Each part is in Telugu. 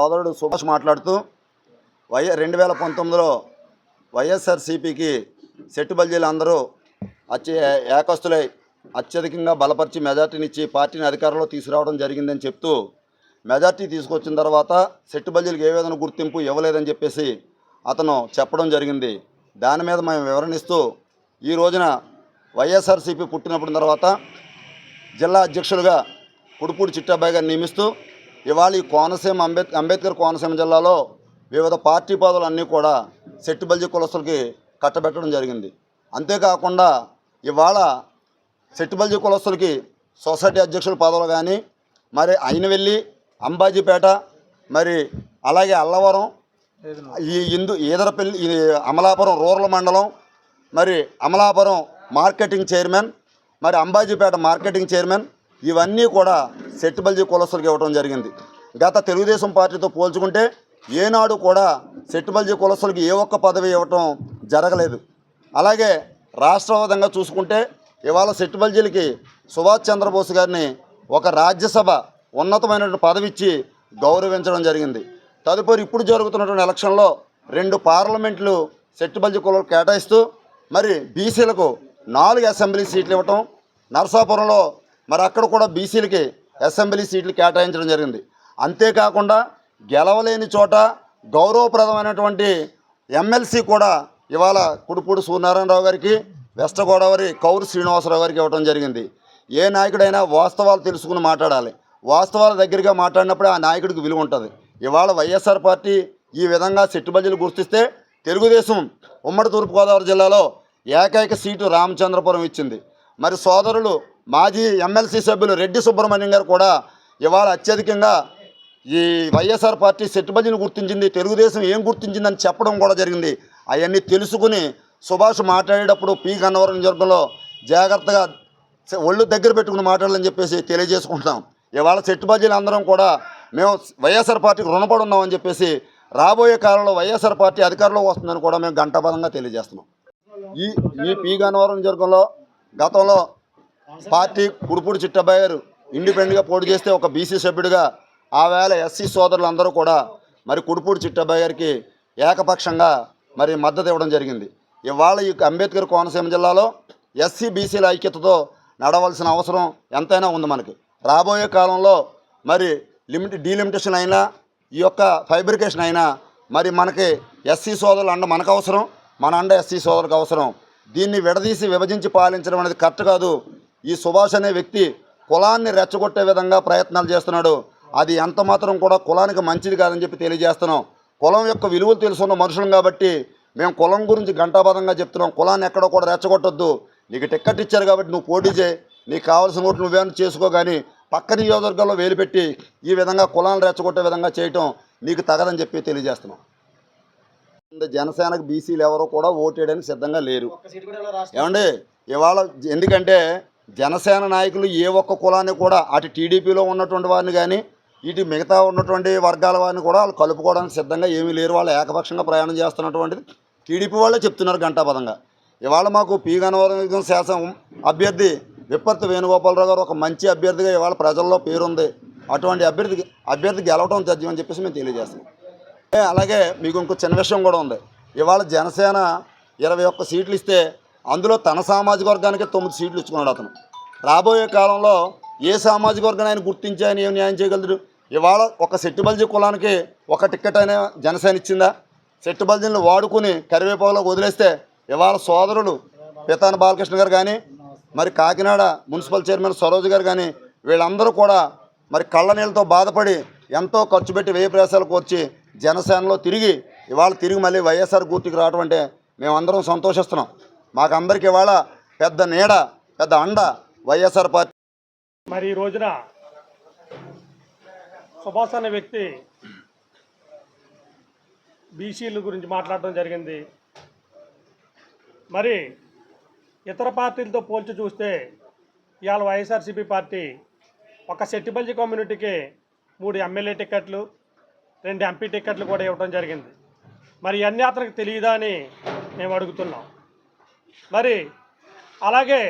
సోదరుడు సుభాష్ మాట్లాడుతూ వై రెండు వేల పంతొమ్మిదిలో వైఎస్ఆర్సీపీకి సెట్టు బల్జీలు అందరూ అత్య ఏకస్తులై అత్యధికంగా బలపరిచి మెజార్టీనిచ్చి పార్టీని అధికారంలో తీసుకురావడం జరిగిందని చెప్తూ మెజార్టీ తీసుకొచ్చిన తర్వాత సెట్టు బల్జీలకు ఏ విధంగా గుర్తింపు ఇవ్వలేదని చెప్పేసి అతను చెప్పడం జరిగింది. దాని మీద మేము వివరణిస్తూ ఈ రోజున వైఎస్ఆర్సీపీ పుట్టినప్పుడు తర్వాత జిల్లా అధ్యక్షులుగా కుడుపూడి చిట్టాబాయి గారిని నియమిస్తూ ఇవాళ ఈ కోనసీమ అంబేద్ అంబేద్కర్ కోనసీమ జిల్లాలో వివిధ పార్టీ పదవులు అన్నీ కూడా సెట్టుబల్జీ కులస్తులకి కట్టబెట్టడం జరిగింది. అంతేకాకుండా ఇవాళ సెట్టుబల్జీ కులస్తులకి సొసైటీ అధ్యక్షుల పదవులు కానీ మరి అయినవెల్లి అంబాజీపేట మరి అలాగే అల్లవరం ఈ ఇందు ఈదరపల్లి ఈ అమలాపురం రూరల్ మండలం మరి అమలాపురం మార్కెటింగ్ చైర్మన్ మరి అంబాజీపేట మార్కెటింగ్ చైర్మన్ ఇవన్నీ కూడా సెట్టుబల్జీ కులస్తులకు ఇవ్వడం జరిగింది. గత తెలుగుదేశం పార్టీతో పోల్చుకుంటే ఏనాడు కూడా సెట్టుబల్జీ కులస్తులకు ఏ ఒక్క పదవి ఇవ్వటం జరగలేదు. అలాగే రాష్ట్రవాదంగా చూసుకుంటే ఇవాళ సెట్టుబల్జీలకి సుభాష్ చంద్రబోస్ గారిని ఒక రాజ్యసభ ఉన్నతమైనటువంటి పదవి ఇచ్చి గౌరవించడం జరిగింది. తదుపరి ఇప్పుడు జరుగుతున్నటువంటి ఎలక్షన్లో రెండు పార్లమెంట్లు సెట్టుబల్జీ కులం కేటాయిస్తూ మరి బీసీలకు నాలుగు అసెంబ్లీ సీట్లు ఇవ్వటం నరసాపురంలో మరి అక్కడ కూడా బీసీలకి అసెంబ్లీ సీట్లు కేటాయించడం జరిగింది. అంతేకాకుండా గెలవలేని చోట గౌరవప్రదమైనటువంటి ఎమ్మెల్సీ కూడా ఇవాళ కుడుపూడి సూర్యనారాయణరావు గారికి వెస్ట్ గోదావరి కౌరు శ్రీనివాసరావు గారికి ఇవ్వడం జరిగింది. ఏ నాయకుడైనా వాస్తవాలు తెలుసుకుని మాట్లాడాలి. వాస్తవాల దగ్గరగా మాట్లాడినప్పుడే ఆ నాయకుడికి విలువ ఉంటుంది. ఇవాళ వైఎస్ఆర్ పార్టీ ఈ విధంగా సెట్టుబల్జీలు గుర్తిస్తే తెలుగుదేశం ఉమ్మడి తూర్పుగోదావరి జిల్లాలో ఏకైక సీటు రామచంద్రపురం ఇచ్చింది. మరి సోదరులు మాజీ ఎమ్మెల్సీ సభ్యులు రెడ్డి సుబ్రహ్మణ్యం గారు కూడా ఇవాళ అత్యధికంగా ఈ వైఎస్ఆర్ పార్టీ సెట్టుబల్జీని గుర్తించింది తెలుగుదేశం ఏం గుర్తించిందని చెప్పడం కూడా జరిగింది. అవన్నీ తెలుసుకుని సుభాష్ మాట్లాడేటప్పుడు పి. గన్నవరం నియోజకవర్గంలో జాగ్రత్తగా ఒళ్ళు దగ్గర పెట్టుకుని మాట్లాడాలని చెప్పేసి తెలియజేసుకుంటున్నాం. ఇవాళ సెట్టుబల్జీలు అందరం కూడా మేము వైఎస్ఆర్ పార్టీకి రుణపడి ఉన్నామని చెప్పేసి రాబోయే కాలంలో వైఎస్ఆర్ పార్టీ అధికారంలో వస్తుందని కూడా మేము గంటపదంగా తెలియజేస్తున్నాం. ఈ ఈ పి. గన్నవరం నియోజకవర్గంలో గతంలో పార్టీ కుడుపుడు చిట్టబయ్యారు ఇండిపెండెంట్గా పోటీ చేస్తే ఒక బీసీ సభ్యుడిగా ఆ వేళ ఎస్సీ సోదరులందరూ కూడా మరి కుడుపూడి చిట్టబయ్యారికి ఏకపక్షంగా మరి మద్దతు ఇవ్వడం జరిగింది. ఇవాళ ఈ అంబేద్కర్ కోనసీమ జిల్లాలో ఎస్సీ బీసీల ఐక్యతతో నడవలసిన అవసరం ఎంతైనా ఉంది మనకి. రాబోయే కాలంలో మరి లిమిట్ డీలిమిటేషన్ అయినా ఈ యొక్క ఫైబ్రికేషన్ అయినా మరి మనకి ఎస్సీ సోదరులు అండ మనకు అవసరం మన అండ ఎస్సీ సోదరులకు అవసరం. దీన్ని విడదీసి విభజించి పాలించడం అనేది కరెక్ట్ కాదు. ఈ సుభాష్ అనే వ్యక్తి కులాన్ని రెచ్చగొట్టే విధంగా ప్రయత్నాలు చేస్తున్నాడు. అది ఎంత మాత్రం కూడా కులానికి మంచిది కాదని చెప్పి తెలియజేస్తున్నాం. కులం యొక్క విలువలు తెలుసున్న మనుషులం కాబట్టి మేము కులం గురించి ఘంటాపదంగా చెప్తున్నాం. కులాన్ని ఎక్కడో కూడా రెచ్చగొట్టొద్దు. నీకు టిక్కెట్ ఇచ్చారు కాబట్టి నువ్వు పోటీ చేయి. నీకు కావాల్సిన ఓట్లు నువ్వేమైనా చేసుకో కానీ పక్క నియోజకవర్గంలో వేలు పెట్టి ఈ విధంగా కులాన్ని రెచ్చగొట్టే విధంగా చేయటం నీకు తగదని చెప్పి తెలియజేస్తున్నాం. జనసేనకు బీసీలు ఎవరో కూడా ఓటేయడానికి సిద్ధంగా లేరు. ఏమండి? ఇవాళ ఎందుకంటే జనసేన నాయకులు ఏ ఒక్క కులాన్ని కూడా అటు టీడీపీలో ఉన్నటువంటి వారిని కానీ ఇటు మిగతా ఉన్నటువంటి వర్గాల వారిని కూడా వాళ్ళు కలుపుకోవడానికి సిద్ధంగా ఏమీ లేరు. వాళ్ళు ఏకపక్షంగా ప్రయాణం చేస్తున్నటువంటిది టీడీపీ వాళ్ళే చెప్తున్నారు గంటాపదంగా ఇవాళ మాకు పీ గన్నవరం శాసనం అభ్యర్థి విప్పర్తి వేణుగోపాలరావు గారు ఒక మంచి అభ్యర్థిగా ఇవాళ ప్రజల్లో పేరుంది. అటువంటి అభ్యర్థికి అభ్యర్థి గెలవడం తథ్యం అని చెప్పేసి మేము తెలియజేస్తాం. అలాగే మీకు ఇంకో చిన్న విషయం కూడా ఉంది. ఇవాళ జనసేన ఇరవై ఒక్క సీట్లు ఇస్తే అందులో తన సామాజిక వర్గానికి తొమ్మిది సీట్లు ఇచ్చుకున్నాడు అతను. రాబోయే కాలంలో ఏ సామాజిక వర్గాన్ని ఆయన గుర్తించి ఆయన ఏం న్యాయం చేయగలరు ఇవాళ ఒక సెట్టుబల్జీ కులానికి ఒక టిక్కెట్ అయినా జనసేన ఇచ్చిందా? సెట్టుబల్జీని వాడుకుని కరివేపాకులో వదిలేస్తే ఇవాళ సోదరుడు పితాన బాలకృష్ణ గారు కానీ మరి కాకినాడ మున్సిపల్ చైర్మన్ సరోజ్ గారు కానీ వీళ్ళందరూ కూడా మరి కళ్ళ నీళ్ళతో బాధపడి ఎంతో ఖర్చు పెట్టి వ్యయ ప్రయాసాలకు వచ్చి జనసేనలో తిరిగి ఇవాళ తిరిగి మళ్ళీ వైఎస్ఆర్ గుర్తుకు రావడం అంటే మేమందరం సంతోషిస్తున్నాం. మాకందరికి ఇవాళ పెద్ద నీడ పెద్ద అండ వైఎస్ఆర్ పార్టీ. మరి ఈ రోజున సుభాష్ అనే వ్యక్తి బీసీల గురించి మాట్లాడడం జరిగింది. మరి ఇతర పార్టీలతో పోల్చి చూస్తే ఇవాళ వైఎస్ఆర్సీపీ పార్టీ ఒక సెట్టిపల్లి కమ్యూనిటీకి మూడు ఎమ్మెల్యే టికెట్లు రెండు ఎంపీ టికెట్లు కూడా ఇవ్వడం జరిగింది. మరి ఇవన్నీ అతనికి తెలియదా అని మేము అడుగుతున్నాం. మరి అలాగే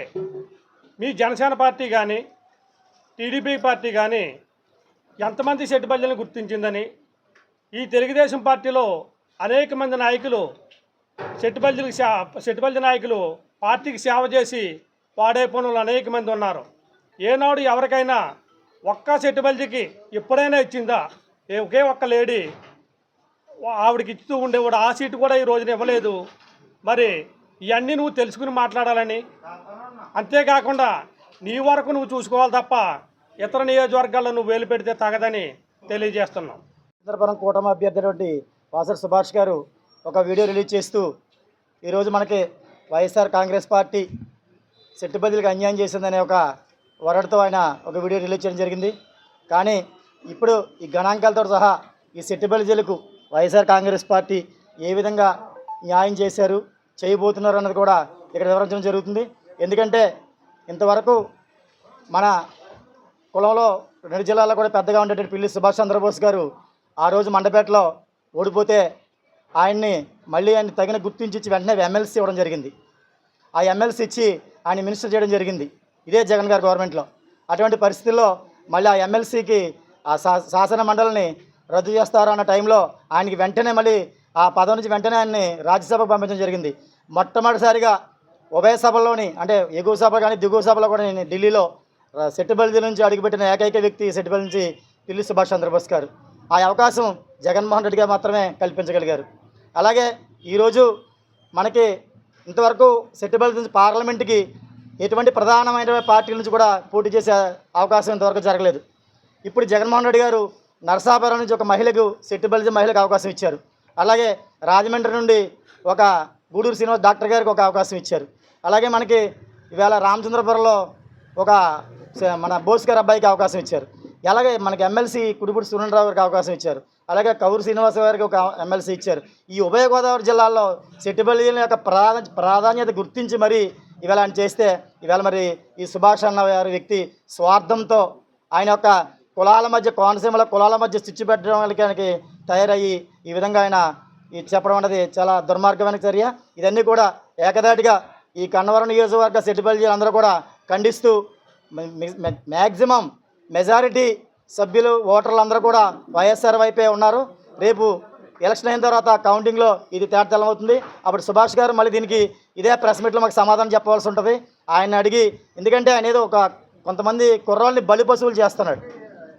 మీ జనసేన పార్టీ కానీ టీడీపీ పార్టీ కానీ ఎంతమంది సెట్టుబల్జీలను గుర్తించిందని ఈ తెలుగుదేశం పార్టీలో అనేక మంది నాయకులు సెట్టుబల్జికి సే సెట్టుబల్జి నాయకులు పార్టీకి సేవ చేసి పాడైపోయిన అనేక మంది ఉన్నారు. ఏనాడు ఎవరికైనా ఒక్క సెట్టుబల్జికి ఎప్పుడైనా ఇచ్చిందా? ఒకే ఒక్క లేడీ ఆవిడకి ఇస్తూ ఉండేవాడు ఆ సీటు కూడా ఈ రోజున ఇవ్వలేదు. మరి ఇవన్నీ నువ్వు తెలుసుకుని మాట్లాడాలని. అంతేకాకుండా నీ వరకు నువ్వు చూసుకోవాలి తప్ప ఇతర నియోజకవర్గాల్లో నువ్వు వేలు పెడితే తగదని తెలియజేస్తున్నాం. చంద్రపురం కూటమి అభ్యర్థి వాసర్ సుభాష్ గారు ఒక వీడియో రిలీజ్ చేస్తూ ఈరోజు మనకి వైఎస్ఆర్ కాంగ్రెస్ పార్టీ సెట్టుబదిలకు అన్యాయం చేసిందనే ఒక వరడతో ఆయన ఒక వీడియో రిలీజ్ చేయడం జరిగింది. కానీ ఇప్పుడు ఈ గణాంకాలతో సహా ఈ సెట్టుబడిజలకు వైఎస్ఆర్ కాంగ్రెస్ పార్టీ ఏ విధంగా న్యాయం చేశారు? చేయబోతున్నారు అన్నది కూడా ఇక్కడ వివరించడం జరుగుతుంది. ఎందుకంటే ఇంతవరకు మన కులంలో రెండు జిల్లాల్లో కూడా పెద్దగా ఉండేటువంటి పిల్లి సుభాష్ చంద్రబోస్ గారు ఆ రోజు మండపేటలో ఓడిపోతే ఆయన్ని మళ్ళీ ఆయన తగిన గుర్తించి ఇచ్చి వెంటనే ఎమ్మెల్సీ ఇవ్వడం జరిగింది. ఆ ఎమ్మెల్సీ ఇచ్చి ఆయన మినిస్టర్ చేయడం జరిగింది. ఇదే జగన్ గారు గవర్నమెంట్లో అటువంటి పరిస్థితుల్లో మళ్ళీ ఆ ఎమ్మెల్సీకి ఆ శాసన మండలిని రద్దు చేస్తారు అన్న టైంలో ఆయనకి వెంటనే మళ్ళీ ఆ పదవి నుంచి వెంటనే ఆయన్ని రాజ్యసభకు పంపించడం జరిగింది. మొట్టమొదటిసారిగా ఉభయ సభల్లోని అంటే ఎగువ సభ కానీ దిగువ సభలో కూడా నేను ఢిల్లీలో ర- నుంచి అడుగుపెట్టిన ఏకైక వ్యక్తి సెట్టిపల్లి నుంచి పిల్లి సుభాష్ చంద్రబోస్ గారు. ఆ అవకాశం జగన్మోహన్ రెడ్డి గారు మాత్రమే కల్పించగలిగారు. అలాగే ఈరోజు మనకి ఇంతవరకు సెట్టిపల్లి నుంచి పార్లమెంట్కి ఎటువంటి ప్రధానమైన పార్టీల నుంచి కూడా పోటీ చేసే అవకాశం ఇంతవరకు జరగలేదు. ఇప్పుడు జగన్మోహన్ రెడ్డి గారు నరసాపురం నుంచి ఒక మహిళకు సెట్టిబల్జీ మహిళకు అవకాశం ఇచ్చారు. అలాగే రాజమండ్రి నుండి ఒక గూడూరు శ్రీనివాస్ డాక్టర్ గారికి ఒక అవకాశం ఇచ్చారు. అలాగే మనకి ఇవాళ రామచంద్రపురంలో ఒక మన బోస్ గారి అబ్బాయికి అవకాశం ఇచ్చారు. అలాగే మనకి ఎమ్మెల్సీ కుడిపూడి సురేంద్రరావు గారికి అవకాశం ఇచ్చారు. అలాగే కౌరు శ్రీనివాస గారికి ఒక ఎమ్మెల్సీ ఇచ్చారు. ఈ ఉభయ గోదావరి జిల్లాల్లో సెట్టిబల్జీల యొక్క ప్రాధా ప్రాధాన్యత గుర్తించి మరి ఇవాళ ఆయన చేస్తే ఇవాళ మరి ఈ సుభాష్ అన్న గారి వ్యక్తి స్వార్థంతో ఆయన యొక్క కులాల మధ్య కోనసీమలో కులాల మధ్య చిచ్చు పెట్టడానికి తయారయ్యి ఈ విధంగా ఆయన ఇది చెప్పడం అనేది చాలా దుర్మార్గమైన చర్య. ఇదన్నీ కూడా ఏకదాటిగా ఈ కన్నవరం నియోజకవర్గ సెట్టిపల్లి అందరూ కూడా ఖండిస్తూ మ్యాక్సిమం మెజారిటీ సభ్యులు ఓటర్లు అందరూ కూడా వైఎస్ఆర్ వైపే ఉన్నారు. రేపు ఎలక్షన్ అయిన తర్వాత కౌంటింగ్లో ఇది తేటతెల్లం అవుతుంది అప్పుడు సుభాష్ గారు మళ్ళీ దీనికి ఇదే ప్రెస్ మీట్లో మాకు సమాధానం చెప్పవలసి ఉంటుంది. ఆయన అడిగి ఎందుకంటే ఆయన ఏదో ఒక కొంతమంది కుర్రాళ్ళని బలి పశువులు చేస్తున్నాడు.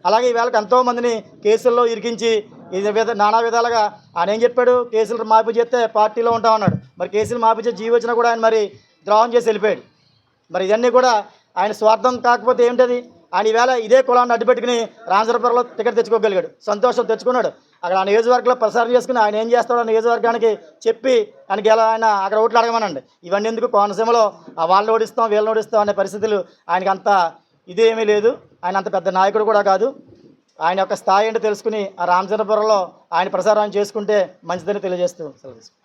అలాగే ఈవేళకి ఎంతోమందిని కేసుల్లో ఇరికించి ఇది విధ నానా విధాలుగా ఆయన ఏం చెప్పాడు? కేసులు మాఫీ చేస్తే పార్టీలో ఉంటామన్నాడు మరి కేసులు మాఫీ చేసి జీవి వచ్చినా కూడా ఆయన మరి ద్రోహం చేసి వెళ్ళిపోయాడు. మరి ఇవన్నీ కూడా ఆయన స్వార్థం కాకపోతే ఏంటది ఆయన ఈవేళ ఇదే కులాన్ని అడ్డుపెట్టుకుని రాజరపురంలో టికెట్ తెచ్చుకోగలిగాడు. సంతోషం తెచ్చుకున్నాడు. అక్కడ ఆ నియోజకవర్గంలో ప్రసారం చేసుకుని ఆయన ఏం చేస్తాడో ఆ నియోజకవర్గానికి చెప్పి ఆయనకి ఎలా ఆయన అక్కడ ఓట్లు అడగమనండి. ఇవన్నీ ఎందుకు కోనసీమలో ఆ వాళ్ళని ఓడిస్తాం వీళ్ళని ఓడిస్తాం అనే పరిస్థితులు ఆయనకు అంత ఇదేమీ లేదు. ఆయన అంత పెద్ద నాయకుడు కూడా కాదు. ఆయన యొక్క స్థాయి ఏంటో తెలుసుకుని ఆ రామచంద్రపురంలో ఆయన ప్రసారం చేసుకుంటే మంచిదని తెలియజేస్తూ సెలవు